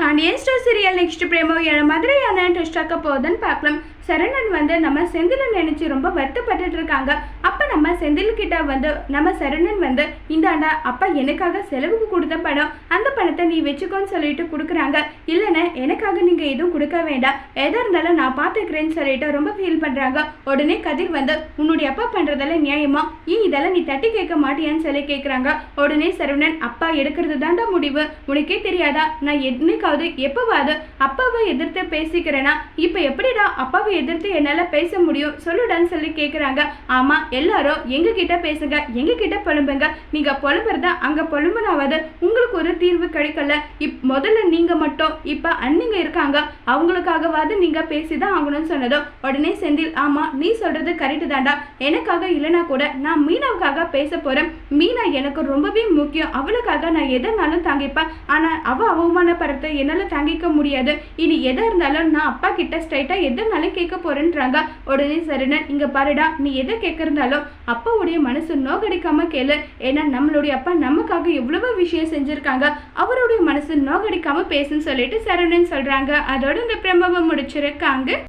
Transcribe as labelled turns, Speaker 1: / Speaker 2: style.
Speaker 1: Pandian store serial next promo என மாதிரியான twist ஆக்க போகுதுன்னு பார்க்கலாம். சரணன் வந்து நம்ம செந்திலன் நினைச்சு ரொம்ப வருத்தப்பட்டுட்டு இருக்காங்க. அப்போ நம்ம செந்தில் கிட்ட வந்து நம்ம சரணன் வந்து இந்தாண்டா அப்பா எனக்காக செலவுக்கு கொடுத்த பணம் அந்த பணத்தை நீ வச்சுக்கோன்னு சொல்லிட்டு கொடுக்குறாங்க. இல்லைன்னா எனக்காக நீங்க எதுவும் கொடுக்க வேண்டாம். எதா இருந்தாலும் நான் பார்த்துக்கிறேன்னு சொல்லிட்டு ரொம்ப ஃபீல் பண்றாங்க. உடனே கதிர் வந்து உன்னுடைய அப்பா பண்றதெல்லாம் நியாயமா? ஏன் இதெல்லாம் நீ தட்டி கேட்க மாட்டியான்னு சொல்லி கேட்குறாங்க. உடனே சரவணன் அப்பா எடுக்கிறது தாண்டா முடிவு. உனக்கே தெரியாதா? நான் என்னைக்காவது எப்போவாது அப்பாவை எதிர்த்து பேசிக்கிறேன்னா இப்போ எப்படிடா அப்பாவை எதிர்த்து என்னால் பேச முடியும்? சொல்லுடான்னு சொல்லி கேட்குறாங்க. ஆமாம் எல்லாரும் எங்க எங்ககிட்ட பேசுங்க எங்க கிட்ட புலம்புங்க. நீங்கள் புலம்புறதா அங்கே புலம்புனாவது உங்களுக்கு ஒரு தீர்வு கிடைக்கல. இப் முதல்ல நீங்கள் மட்டும் இப்போ அண்ணிங்க இருக்காங்க அவங்களுக்காகவாது பேசி தான் ஆகணும்னு சொன்னதோ உடனே செந்தில் ஆமாம் நீ சொல்கிறது கரெக்டு தாண்டா எனக்காக இல்லைனா கூட நான் மீனாவுக்காக பேச போகிறேன் மீனா எனக்கு ரொம்பவே முக்கியம். அவளுக்காக நான் எதனாலும் தாங்கிப்பேன். ஆனால் அவள் அவமானப்படுறத என்னால் தாங்கிக்க முடியாது. இனி எதாக இருந்தாலும் நான் அப்பா கிட்ட ஸ்ட்ரைட்டாக எதனாலும் கேட்க போகிறேன்றாங்க உடனே சரணன் இங்கே பாருடா நீ எதை கேட்குறதாலும் அப்பாவுடைய மனசு நோகடிக்காம கேளு. ஏன்னா நம்மளுடைய அப்பா நமக்காக எவ்வளவு விஷயம் செஞ்சிருக்காங்க. அவருடைய மனசு நோகடிக்காம பேசுன்னு சொல்லிட்டு சரணன் சொல்றாங்க. அதோட இந்த பிரமவை முடிச்சிருக்காங்க.